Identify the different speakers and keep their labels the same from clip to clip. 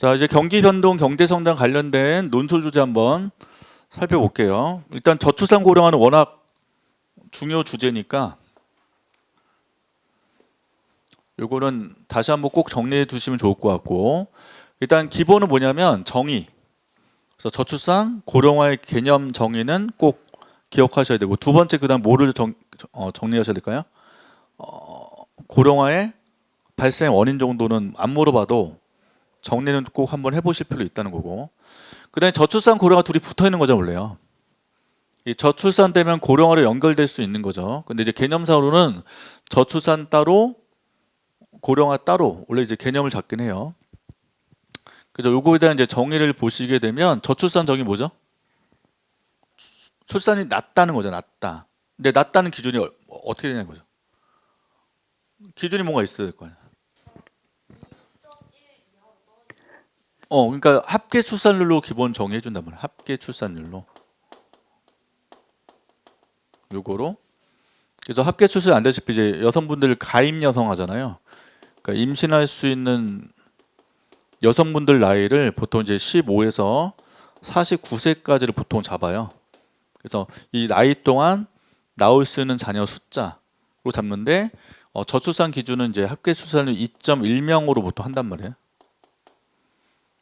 Speaker 1: 자 이제 경기 변동, 경제 성장 관련된 논술 주제 한번 살펴볼게요. 일단 저출산 고령화는 워낙 중요 주제니까 요거는 다시 한번 꼭 정리해 두시면 좋을 것 같고 일단 기본은 뭐냐면 정의. 그래서 저출산 고령화의 개념 정의는 꼭 기억하셔야 되고 두 번째 그다음 뭐를 정, 어, 정리하셔야 될까요? 어, 고령화의 발생 원인 정도는 안 물어봐도 정리는 꼭 한번 해보실 필요 있다는 거고 그다음에 저출산 고령화 둘이 붙어 있는 거죠 원래요. 이 저출산 되면 고령화로 연결될 수 있는 거죠. 근데 이제 개념상으로는 저출산 따로 고령화 따로 원래 이제 개념을 잡긴 해요. 그죠? 요거에 대한 이제 정의를 보시게 되면 저출산 정의 뭐죠? 출산이 낮다는 거죠. 낮다. 근데 낮다는 기준이 어- 어떻게 되냐는 거죠. 기준이 뭔가 있어야 될 거 아니야. 어, 그러니까 합계 출산율로 기본 정의해 준단 말이야. 합계 출산율로. 요거로. 그래서 합계 출산 안 되시피 이제 여성분들 가임 여성 하잖아요. 그러니까 임신할 수 있는 여성분들 나이를 보통 이제 15에서 49세까지를 보통 잡아요. 그래서 이 나이 동안 나올 수 있는 자녀 숫자로 잡는데 어, 저출산 기준은 이제 합계 출산율 2.1명으로 보통 한단 말이에요.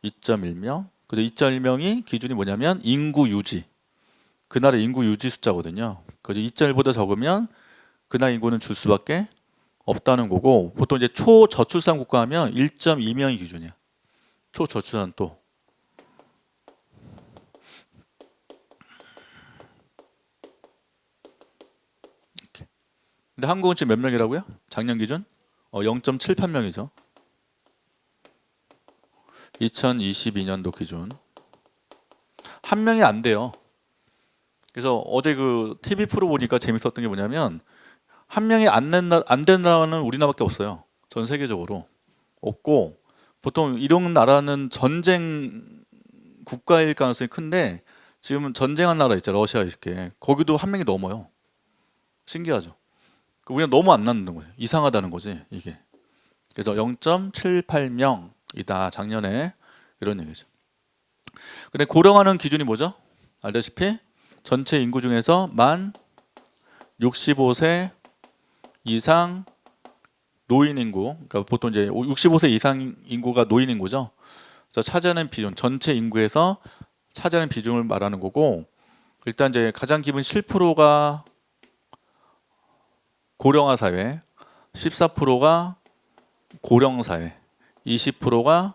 Speaker 1: 2.1명. 그래서 2.1명이 기준이 뭐냐면 인구 유지. 그 나라 인구 유지 숫자거든요. 그래서 2.1보다 적으면 그 나라 인구는 줄 수밖에 없다는 거고 보통 이제 초저출산 국가 하면 1.2명이 기준이야. 초저출산 또. 근데 한국은 지금 몇 명이라고요? 작년 기준? 어, 0.78명이죠. 2022년도 기준 한 명이 안 돼요. 그래서 어제 그 TV 프로 보니까 재밌었던 게 뭐냐면 한 명이 안 된다 안 되는 나라는 우리나라밖에 없어요. 전 세계적으로 없고 보통 이런 나라는 전쟁 국가일 가능성이 큰데 지금 전쟁한 나라 있죠 러시아 이렇게 거기도 한 명이 넘어요. 신기하죠. 그 우리가 너무 안 낳는 거예요. 이상하다는 거지 이게. 그래서 0.78명 이다 작년에 이런 얘기죠. 근데 고령화는 기준이 뭐죠? 알다시피 전체 인구 중에서 만 65세 이상 노인 인구, 그러니까 보통 이제 65세 이상 인구가 노인 인구죠. 그래서 차지하는 비중, 전체 인구에서 차지하는 비중을 말하는 거고, 일단 이제 가장 기본 7%가 고령화 사회, 14%가 고령 사회, 20%가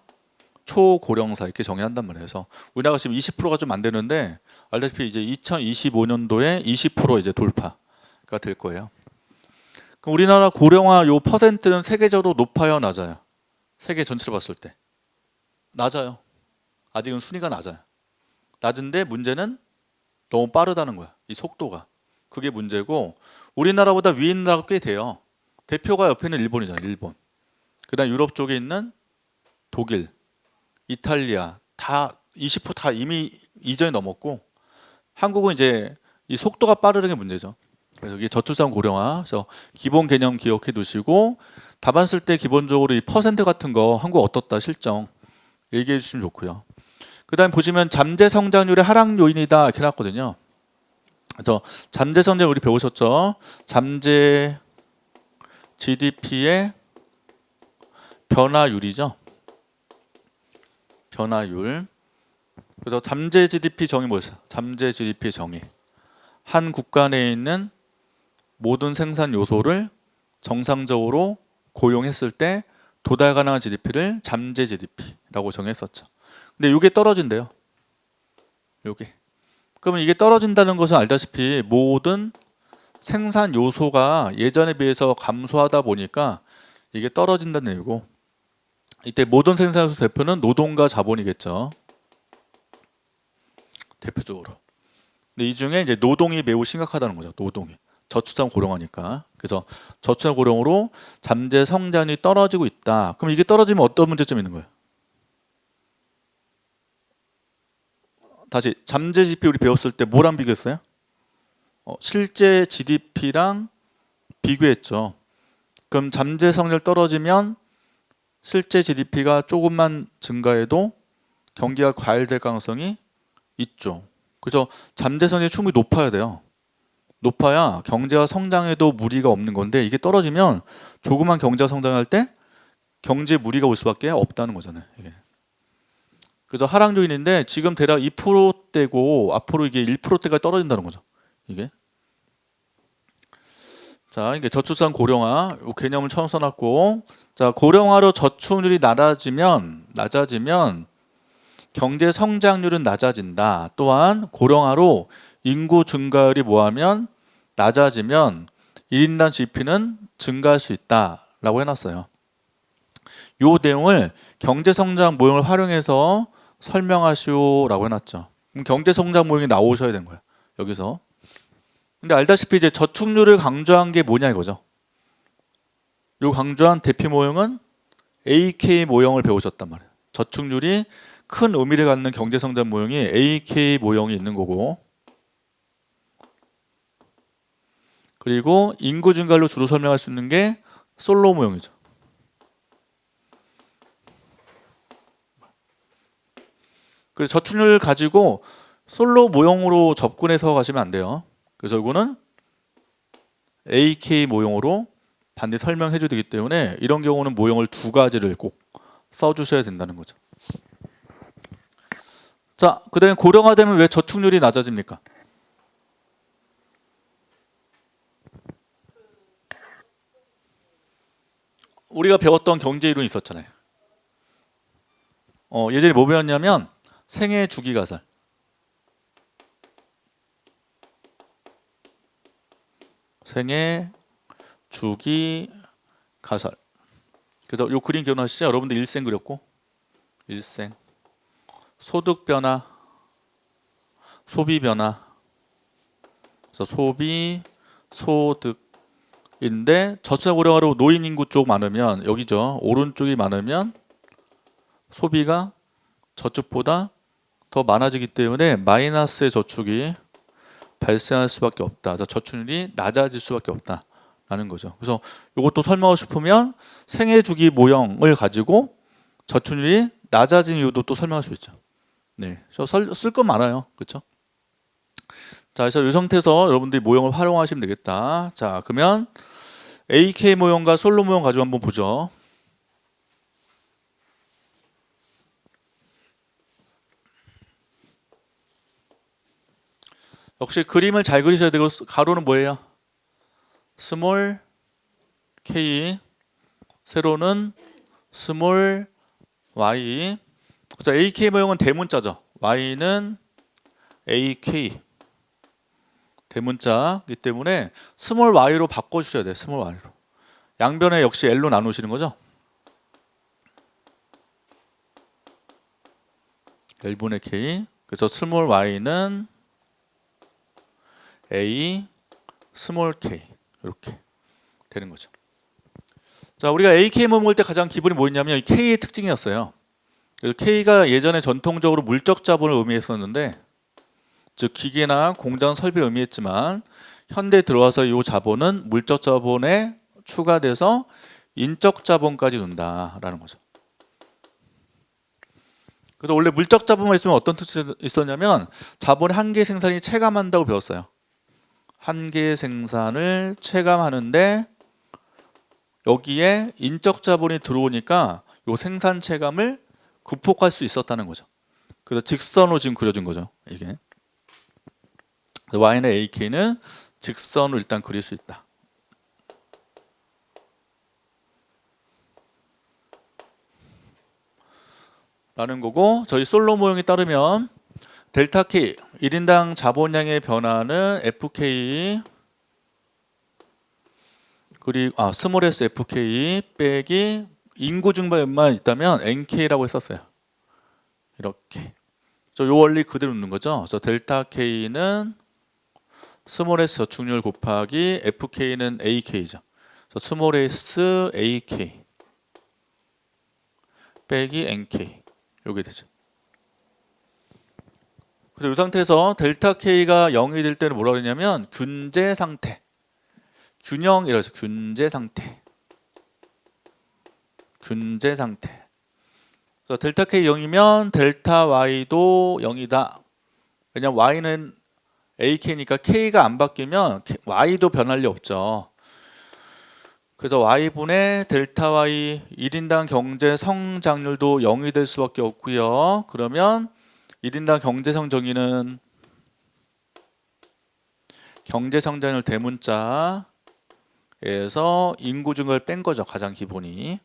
Speaker 1: 초고령 사회 이렇게 정의한단 말이에요. 그래서 우리나라가 지금 20%가 좀 안 되는데 알다시피 이제 2025년도에 20% 이제 돌파가 될 거예요. 그럼 우리나라 고령화 요 퍼센트는 세계적으로 높아요, 낮아요? 세계 전체로 봤을 때 낮아요. 아직은 순위가 낮아요. 낮은데 문제는 너무 빠르다는 거야. 이 속도가. 그게 문제고 우리나라보다 있는 나라가 꽤 돼요. 대표가 옆에 있는 일본이잖아요. 일본. 그다음 유럽 쪽에 있는 독일, 이탈리아 다 20%다 이미 이전에 넘었고 한국은 이제 이 속도가 빠르는 게 문제죠. 그래서 이게 저출산 고령화. 그래서 기본 개념 기억해 두시고 답안 쓸 때 기본적으로 이 퍼센트 같은 거 한국 어떻다 실정 얘기해 주시면 좋고요. 그다음 보시면 잠재 성장률의 하락 요인이다 이렇게 나왔거든요. 그래서 잠재 성장 우리 배우셨죠? 잠재 GDP의 변화율이죠. 변화율. 그래서 잠재 GDP 정의 뭐였어요? 잠재 GDP 정의. 한 국가 내에 있는 모든 생산 요소를 정상적으로 고용했을 때 도달 가능한 GDP를 잠재 GDP라고 정했었죠. 근데 이게 떨어진대요. 요게. 그러면 이게 떨어진다는 것은 알다시피 모든 생산 요소가 예전에 비해서 감소하다 보니까 이게 떨어진다는 얘기고 이때 모든 생산 요소 대표는 노동과 자본이겠죠. 대표적으로. 근데 이 중에 이제 노동이 매우 심각하다는 거죠. 노동이. 저출산 고령화니까. 그래서 저출산 고령으로 잠재 성장이 떨어지고 있다. 그럼 이게 떨어지면 어떤 문제점이 있는 거예요? 다시 잠재 GDP 우리 배웠을 때 뭐랑 비교했어요? 어, 실제 GDP랑 비교했죠. 그럼 잠재 성장 떨어지면 실제 GDP가 조금만 증가해도 경기가 과열될 가능성이 있죠. 그래서 잠재성이 충분히 높아야 돼요. 높아야 경제가 성장해도 무리가 없는 건데 이게 떨어지면 조그만 경제가 성장할 때 경제 무리가 올 수밖에 없다는 거잖아요. 이게. 그래서 하락 요인인데 지금 대략 2%대고 앞으로 이게 1%대가 떨어진다는 거죠. 이게. 자, 이게 저출산 고령화 요 개념을 처음 써놨고, 자 고령화로 저축률이 낮아지면 낮아지면 경제 성장률은 낮아진다. 또한 고령화로 인구 증가율이 뭐하면 낮아지면 1인당 GDP는 증가할 수 있다라고 해놨어요. 요 내용을 경제 성장 모형을 활용해서 설명하시오라고 해놨죠. 그럼 경제 성장 모형이 나오셔야 되는 거예요. 여기서. 근데 알다시피 이제 저축률을 강조한 게 뭐냐 이거죠. 요 강조한 대표 모형은 AK 모형을 배우셨단 말이에요. 저축률이 큰 의미를 갖는 경제 성장 모형이 AK 모형이 있는 거고. 그리고 인구 증가로 주로 설명할 수 있는 게 솔로 모형이죠. 그 저축률 가지고 솔로 모형으로 접근해서 가시면 안 돼요. 그래서 이거는 AK 모형으로 반드시 설명해 줘야 되기 때문에 이런 경우는 모형을 두 가지를 꼭 써주셔야 된다는 거죠. 자, 그 다음에 고령화되면 왜 저축률이 낮아집니까? 우리가 배웠던 경제 이론이 있었잖아요. 어, 예전에 뭐 배웠냐면 생애 주기 가설. 생애 주기 가설. 그래서 요 그림 기억나시죠? 여러분들 일생 그렸고 일생 소득 변화, 소비 변화. 그래서 소비, 소득인데 저출산 고령화로 노인 인구 쪽 많으면 여기죠. 오른쪽이 많으면 소비가 저축보다 더 많아지기 때문에 마이너스의 저축이 발생할 수밖에 없다. 저축률이 낮아질 수밖에 없다 라는 거죠. 그래서 이것도 설명하고 싶으면 생애 주기 모형을 가지고 저축률이 낮아진 이유도 또 설명할 수 있죠. 네, 쓸거 많아요, 그렇죠? 자, 그래서 이 상태에서 여러분들이 모형을 활용하시면 되겠다. 자, 그러면 AK 모형과 솔로 모형 가지고 한번 보죠. 역시 그림을 잘 그리셔야 되고 가로는 뭐예요? 스몰 k 세로는 스몰 y 자 AK 모형은 대문자죠. y는 AK 대문자이기 때문에 스몰 y로 바꿔 주셔야 돼요. 스몰 y로 양변에 역시 l로 나누시는 거죠. 1분의 k 그래서 스몰 y는 A 스몰 k 이렇게 되는 거죠. 자, 우리가 AK 모을 때 가장 기본이 뭐였냐면 K의 특징이었어요. K가 예전에 전통적으로 물적 자본을 의미했었는데 즉 기계나 공장 설비를 의미했지만 현대 들어와서 이 자본은 물적 자본에 추가돼서 인적 자본까지 논다라는 거죠. 그래서 원래 물적 자본만 있으면 어떤 뜻이 있었냐면 자본의 한계 생산이 체감한다고 배웠어요. 한계 생산을 체감하는데 여기에 인적 자본이 들어오니까 요 생산 체감을 극복할 수 있었다는 거죠. 그래서 직선으로 지금 그려준 거죠. 이게 y는 ak는 직선으로 일단 그릴 수 있다. 라는 거고 저희 솔로 모형에 따르면 델타 K 1인당 자본량의 변화는 FK 그리고 아 스몰 s FK 빼기 인구 증가만 있다면 NK라고 했었어요. 이렇게. 저 요 원리 그대로 넣는 거죠. 그래서 델타 K는 스몰 s 저축률 곱하기 FK는 AK죠. 그래서 스몰 s AK 빼기 NK 요게 되죠. 그래서 이 상태에서 델타 K가 0이 될 때는 뭐라 그러냐면 균제 상태. 균형이라서 균제 상태. 균제 상태. 그래서 델타 K 0이면 델타 Y도 0이다. 왜냐면 Y는 AK니까 K가 안 바뀌면 Y도 변할 리 없죠. 그래서 Y분의 델타 Y 1인당 경제 성장률도 0이 될 수밖에 없고요. 그러면 1인당 경제 성 정의는 경제 성장률 대문자에서 인구 증가를 뺀 거죠. 가장 기본이.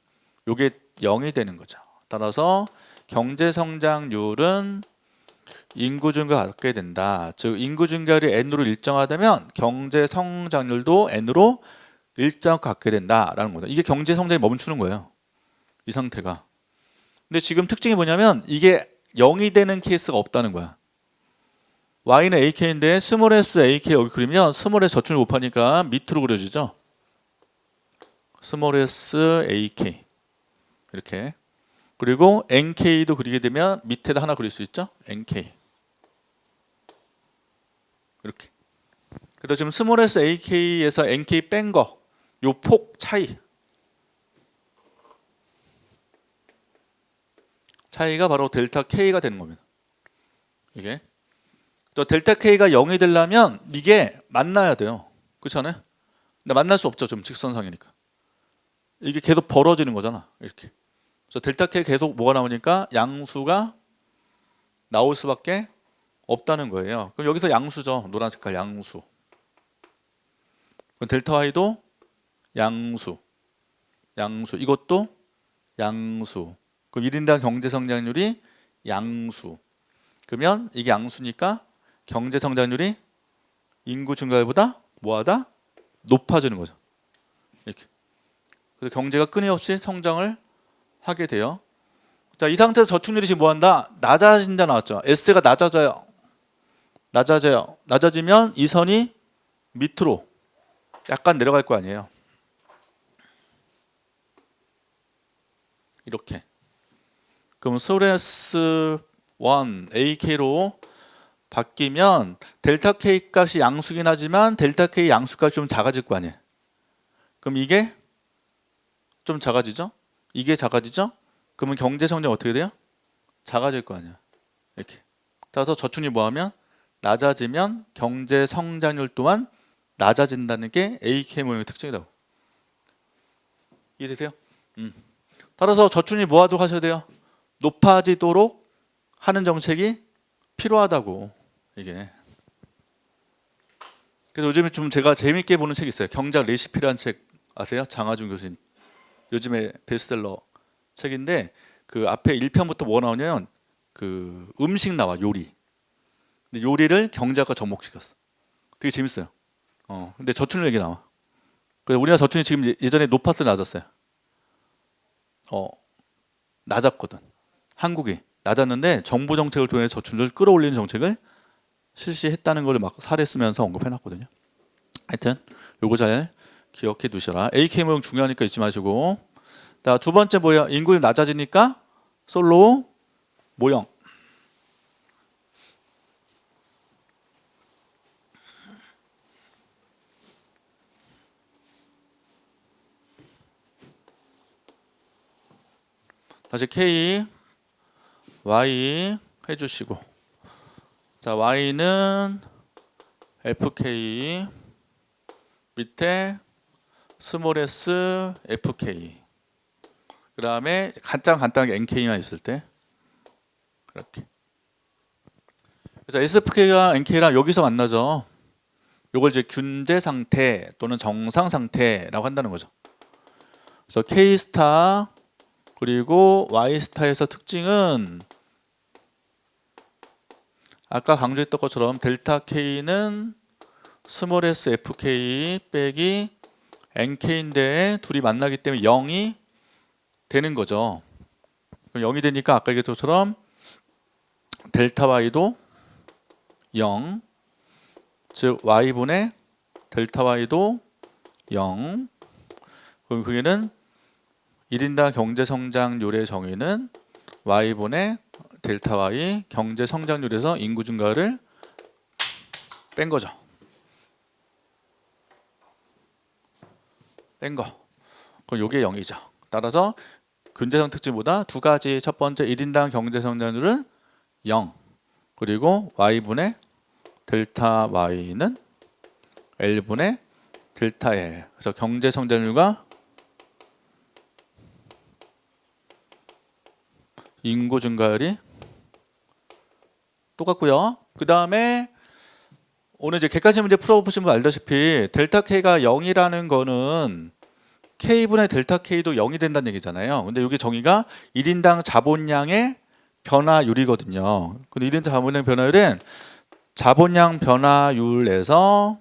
Speaker 1: 요게 0이 되는 거죠. 따라서 경제 성장률은 인구 증가 갖게 된다. 즉 인구 증가율이 n으로 일정하다면 경제 성장률도 n으로 일정 갖게 된다라는 거다. 이게 경제 성장이 멈추는 거예요. 이 상태가. 근데 지금 특징이 뭐냐면 이게 0이 되는 케이스가 없다는 거야. y는 ak인데 스몰 s ak 여기 그리면 스몰 s 저축을 곱하니까 밑으로 그려지죠. 스몰 s ak 이렇게 그리고 nk도 그리게 되면 밑에다 하나 그릴 수 있죠. nk 이렇게. 그래서 지금 스몰 s ak에서 nk 뺀 거 요 폭 차이 차이가 바로 델타 k가 되는 겁니다. 이게 또 델타 k가 0이 되려면 이게 만나야 돼요. 그렇잖아요? 근데 만날 수 없죠. 좀 직선상이니까. 이게 계속 벌어지는 거잖아. 이렇게. 그래서 델타 k 계속 뭐가 나오니까 양수가 나올 수밖에 없다는 거예요. 그럼 여기서 양수죠. 노란 색깔 양수. 그럼 델타 y도 양수. 양수. 이것도 양수. 그럼 1인당 경제 성장률이 양수. 그러면 이게 양수니까 경제 성장률이 인구 증가율보다 뭐하다? 높아지는 거죠. 이렇게. 그래서 경제가 끊임없이 성장을 하게 돼요. 자, 이 상태에서 저축률이 지금 뭐 한다? 낮아진다 나왔죠. S가 낮아져요. 낮아져요. 낮아지면 이 선이 밑으로 약간 내려갈 거 아니에요. 이렇게. 그럼 소레스 1 AK로 바뀌면 델타 K 값이 양수긴 하지만 델타 K 양수값이 좀 작아질 거 아니에요. 그럼 이게 좀 작아지죠? 이게 작아지죠? 그러면 경제 성장 어떻게 돼요? 작아질 거 아니야. 이렇게. 따라서 저축률 뭐하면 낮아지면 경제 성장률 또한 낮아진다는 게 AK 모형의 특징이라고. 이해되세요? 음. 따라서 저축률 뭐 하도록 하셔야 돼요? 높아지도록 하는 정책이 필요하다고 이게. 그래서 요즘에 좀 제가 재밌게 보는 책 있어요. 경작 레시피라는 책 아세요? 장하준 교수님. 요즘에 베스트셀러 책인데 그 앞에 1편부터 뭐가 나오냐면 그 음식 나와 요리. 근데 요리를 경제학과 접목시켰어. 되게 재밌어요. 어. 근데 저축률 얘기 나와. 그래서 우리나라 저축률이 지금 예- 예전에 높았어요, 낮았어요? 어. 낮았거든. 한국이 낮았는데 정부 정책을 통해 저축률을 끌어올리는 정책을 실시했다는 걸 막 사례 쓰면서 언급해 놨거든요. 하여튼 요거 잘 기억해 두셔라. AK 모형 중요하니까 잊지 마시고. 자, 두 번째 뭐야? 인구율 낮아지니까 솔로 모형. 다시 K, Y 해주시고. 자 Y는 FK 밑에 스몰 s FK 그 다음에 간단 간단하게 NK만 있을 때. 그렇게. 그래서 SFK가 NK랑 여기서 만나죠. 요걸 이제 균제 상태 또는 정상 상태라고 한다는 거죠. 그래서 K 스타 그리고 Y 스타에서 특징은 아까 강조했던 것처럼 델타 K는 스몰 s FK 빼기 NK인데 둘이 만나기 때문에 0이 되는 거죠. 그럼 0이 되니까 아까 얘기했던 것처럼 델타 Y도 0, 즉 Y분의 델타 Y도 0. 그럼 그게는 1인당 경제 성장률의 정의는 y분의 델타 y 경제 성장률에서 인구 증가를 뺀 거죠. 뺀 거. 그럼 요게 0이죠. 따라서 근대성 특징보다 두 가지 첫 번째 1인당 경제 성장률은 0 그리고 y분의 델타 y는 l분의 델타 L 그래서 경제 성장률과 인구 증가율이 똑같고요. 그 다음에 오늘 이제 객관식 문제 풀어보신 분 알다시피 델타 K가 0이라는 거는 K분의 델타 K도 0이 된다는 얘기잖아요. 근데 여기 정의가 1인당 자본량의 변화율이거든요. 근데 1인당 자본량 변화율은 자본량 변화율에서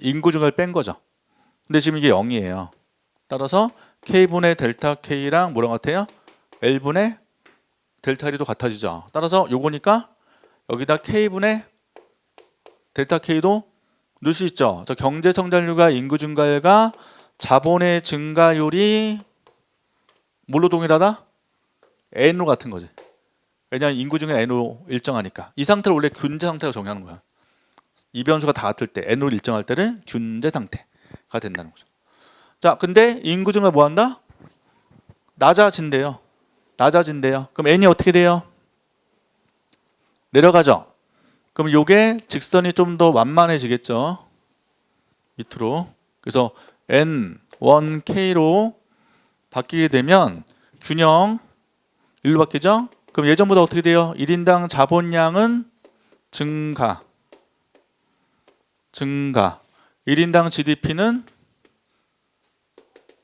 Speaker 1: 인구 증가를 뺀 거죠. 근데 지금 이게 0이에요. 따라서 K분의 델타 K랑 뭐랑 같아요? L분의 델타 L도 같아지죠. 따라서 요거니까 여기다 K분의 델타 K도 넣을 수 있죠. 저 경제 성장률과 인구 증가율과 자본의 증가율이 뭘로 동일하다? n로 같은 거지. 왜냐하면 인구 중에 n로 일정하니까. 이 상태를 원래 균제 상태로 정의하는 거야. 이 변수가 다 같을 때 n로 일정할 때는 균제 상태가 된다는 거죠. 자, 근데 인구 증가 뭐 한다? 낮아진대요. 낮아진대요. 그럼 n이 어떻게 돼요? 내려가죠. 그럼 요게 직선이 좀 더 완만해지겠죠. 밑으로. 그래서 n 1k로 바뀌게 되면 균형 1로 바뀌죠? 그럼 예전보다 어떻게 돼요? 1인당 자본량은 증가. 증가. 1인당 GDP는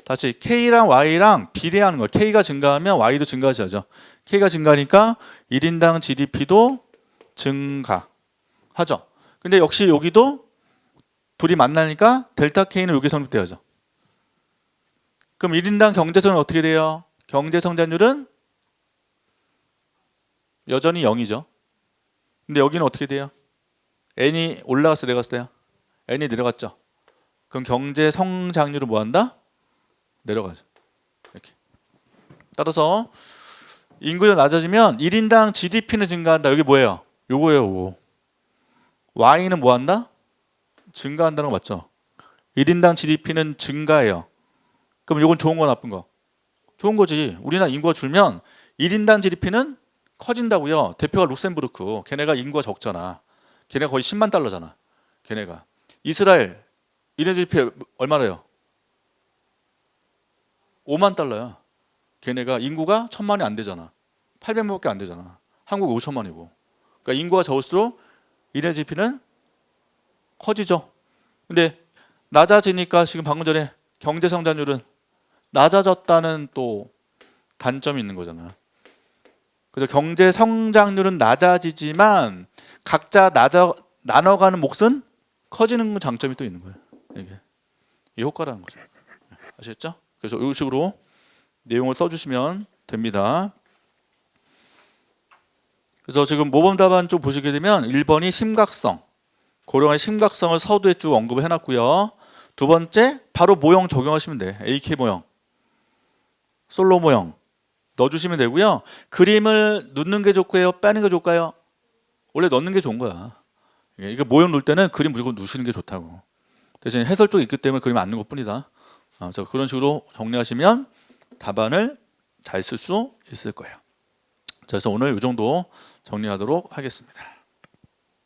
Speaker 1: 다시 K랑 Y랑 비례하는 거예요. K가 증가하면 Y도 증가하죠. K가 증가하니까 1인당 GDP도 증가하죠. 근데 역시 여기도 둘이 만나니까 델타 K는 여기 성립돼야죠. 그럼 1인당 경제성은 어떻게 돼요? 경제 성장률은 여전히 0이죠. 근데 여기는 어떻게 돼요? n이 올라갔어 내려갔어요? n이 내려갔죠. 그럼 경제 성장률은 뭐 한다? 내려가죠. 이렇게. 따라서 인구가 낮아지면 1인당 GDP는 증가한다. 여기 뭐예요? 요거예요, 요거. Y는 뭐 한다? 증가한다는 거 맞죠? 1인당 GDP는 증가해요. 그럼 이건 좋은 거 나쁜 거? 좋은 거지. 우리나라 인구가 줄면 1인당 GDP는 커진다고요. 대표가 룩셈부르크. 걔네가 인구가 적잖아. 걔네가 거의 10만 달러잖아. 걔네가. 이스라엘 1인 GDP 얼마래요? 5만 달러야. 걔네가 인구가 천만이 안 되잖아. 800만밖에 안 되잖아. 한국 5천만이고. 그러니까 인구가 적을수록 1인 GDP는 커지죠. 근데 낮아지니까 지금 방금 전에 경제 성장률은 낮아졌다는 또 단점이 있는 거잖아. 그래서 경제 성장률은 낮아지지만 각자 낮아 나눠가는 몫은 커지는 장점이 또 있는 거예요. 이게 이 효과라는 거죠. 아시겠죠? 그래서 이런 식으로 내용을 써주시면 됩니다. 그래서 지금 모범 답안 좀 보시게 되면 1번이 심각성, 고령의 심각성을 서두에 쭉 언급을 해놨고요. 두 번째 바로 모형 적용하시면 돼. AK 모형, 솔로 모형 넣어주시면 되고요. 그림을 넣는 게 좋고요, 빼는 게 좋을까요? 원래 넣는 게 좋은 거야. 이게 모형 넣을 때는 그림 무조건 넣으시는 게 좋다고. 대신 해설 쪽이 있기 때문에 그림 안 넣는 것뿐이다. 아, 저 그런 식으로 정리하시면 답안을 잘 쓸 수 있을 거예요. 자, 그래서 오늘 이 정도 정리하도록 하겠습니다.